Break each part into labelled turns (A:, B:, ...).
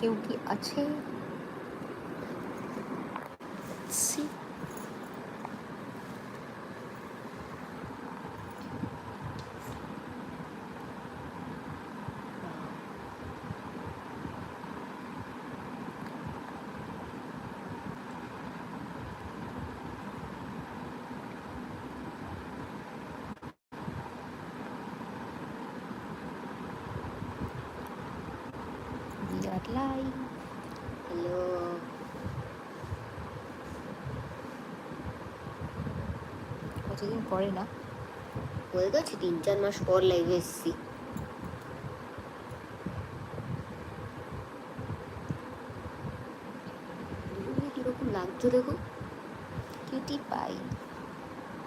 A: কেউ কি আছে? C Live.
B: হ্যালো
A: কতদিন পরে না?
B: হয়ে গেছে তিন চার মাস পর লাইভে এসেছি। কীরকম লাগছে দেখো?
A: কিউটি পাই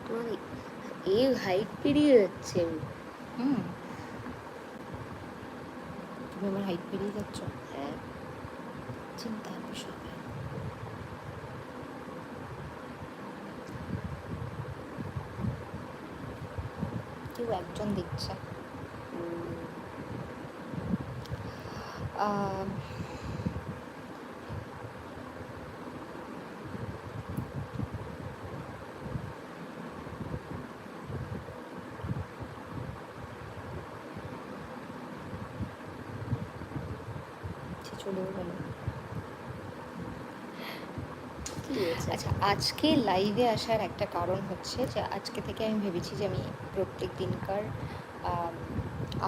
B: তোমার এই হাইট পেরিয়ে যাচ্ছে।
A: হুম। তুমি আমার হাইট পেরিয়ে যাচ্ছ? চিন্তার বিষয় কেউ একজন দেখছে। চলেও গেল
B: কি হয়েছে
A: আচ্ছা আজকে লাইভে আসার একটা কারণ হচ্ছে যে, আজকে থেকে আমি ভেবেছি যে, আমি প্রত্যেক দিনকার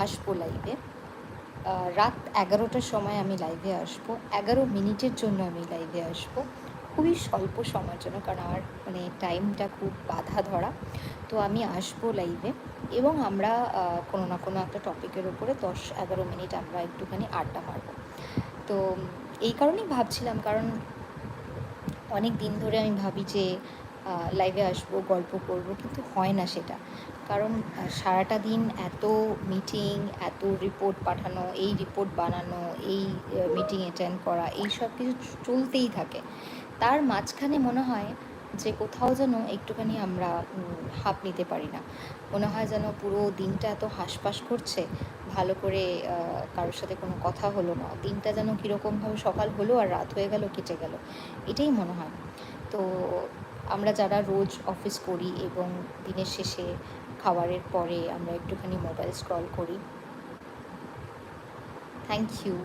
A: আসব লাইভে রাত এগারোটার সময় আমি লাইভে আসব। এগারো মিনিটের জন্য আমি লাইভে আসব। খুবই স্বল্প সময়ের জন্য, কারণ আমার মানে টাইমটা খুব বাধা ধরা তো আমি আসব লাইভে এবং আমরা কোনো না কোনো একটা টপিকের উপরে দশ এগারো মিনিট আমরা একটুখানি আড্ডা মারবো। তো, এই কারণেই ভাবছিলাম, কারণ অনেক দিন ধরে আমি ভাবি যে লাইভে আসব, গল্প করব, কিন্তু হয় না সেটা। কারণ সারাটা দিন এত মিটিং এত রিপোর্ট পাঠানো, এই রিপোর্ট বানানো, এই মিটিং অ্যাটেন্ড করা, এই সব কিছু চলতেই থাকে। তার মাঝখানে মনে হয় যে কোথাও যেন একটুখানি আমরা হাঁপ নিতে পারি না। মনে হয় যেন পুরো দিনটা এত হাঁসফাঁস করছে, ভালো করে কারোর সাথে কোনো কথা হলো না। দিনটা যেন কীরকমভাবে সকাল হলো আর রাত হয়ে গেল, কেটে গেল। এটাই মনে হয়। তো আমরা যারা রোজ অফিস করি এবং দিনের শেষে খাবারের পরে আমরা একটুখানি মোবাইল স্ক্রল করি। Thank you.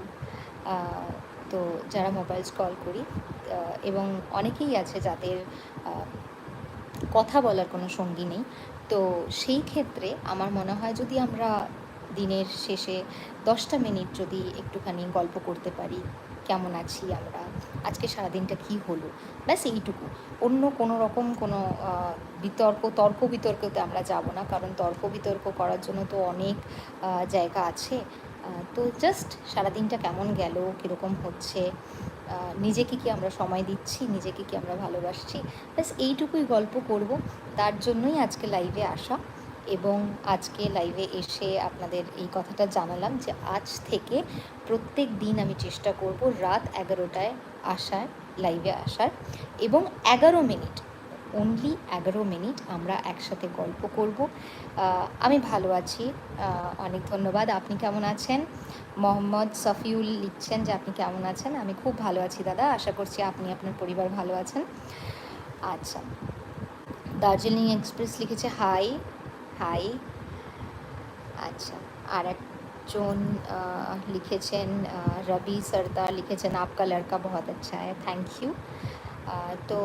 A: তো যারা মোবাইল স্ক্রল করি এবং অনেকেই আছে যাদের কথা বলার কোনো সঙ্গী নেই। তো সেই ক্ষেত্রে আমার মনে হয় যদি আমরা দিনের শেষে দশটা মিনিট যদি একটুখানি গল্প করতে পারি, কেমন আছি আমরা, আজকে সারাদিনটা কি হলো, ব্যাস এইটুকু। অন্য কোনো রকম কোনো বিতর্ক, তর্ক বিতর্কতে আমরা যাব না, কারণ তর্ক বিতর্ক করার জন্য তো অনেক জায়গা আছে। তো জাস্ট সারাদিনটা কেমন গেল, কীরকম হচ্ছে নিজেকে কি আমরা সময় দিচ্ছি, নিজেকে কি আমরা ভালোবাসছি, ব্যাস এইটুকুই গল্প করব। তার জন্যই আজকে লাইভে আসা এবং আজকে লাইভে এসে আপনাদের এই কথাটা জানালাম যে আজ থেকে প্রত্যেক দিন আমি চেষ্টা করব রাত এগারোটায় আসার লাইভে আসার এবং এগারো মিনিট অনলি এগারো মিনিট আমরা একসাথে গল্প করব। আমি ভালো আছি। অনেক ধন্যবাদ। আপনি কেমন আছেন? মোহাম্মদ সফিউল লিখছেন যে আপনি কেমন আছেন? আমি খুব ভালো আছি দাদা। আশা করছি আপনি, আপনার পরিবার ভালো আছেন। আচ্ছা। দার্জিলিং এক্সপ্রেস লিখেছে, হাই হাই। আচ্ছা। আর একজন লিখেছেন রবি সর্দার লিখেছেন, আপকা লড়কা বহুত আচ্ছা হ্যাঁ থ্যাংক ইউ। তো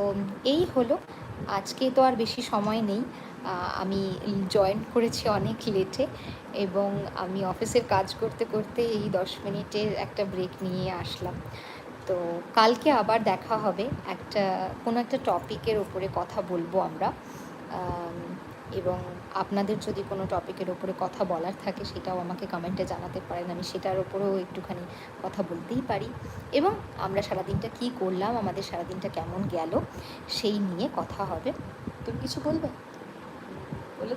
A: এই হলো আজকে তো আর বেশি সময় নেই। আমি জয়েন করেছি অনেক লেটে এবং আমি অফিসের কাজ করতে করতে এই দশ মিনিটের একটা ব্রেক নিয়ে আসলাম। তো কালকে আবার দেখা হবে। একটা কোনো একটা টপিকের ওপরে কথা বলব আমরা। আম, এবং আপনাদের যদি কোনো টপিকের ওপরে কথা বলার থাকে, সেটাও আমাকে কমেন্টে জানাতে পারেন। আমি সেটার ওপরেও একটুখানি কথা বলতেই পারি। এবং আমরা সারাদিনটা কী করলাম, আমাদের সারাদিনটা কেমন গেল, সেই নিয়ে কথা হবে। তুমি কিছু বলবে? বলে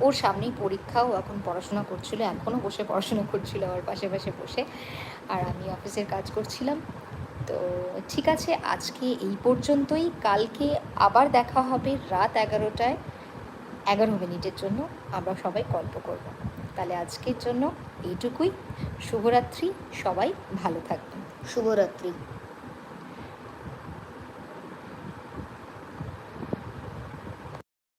A: ওর সামনেই পরীক্ষাও এখন পড়াশোনা করছিল, এখনও বসে পড়াশোনা করছিল আমার পাশে পাশে বসে। আর আমি অফিসের কাজ করছিলাম। তো ঠিক আছে, আজকে এই পর্যন্তই। কালকে আবার দেখা হবে রাত এগারোটায়, এগারো মিনিটের জন্য আমরা সবাই গল্প করব। তাহলে আজকের জন্য এইটুকুই। শুভরাত্রি, সবাই ভালো থাকবেন।
B: শুভরাত্রি।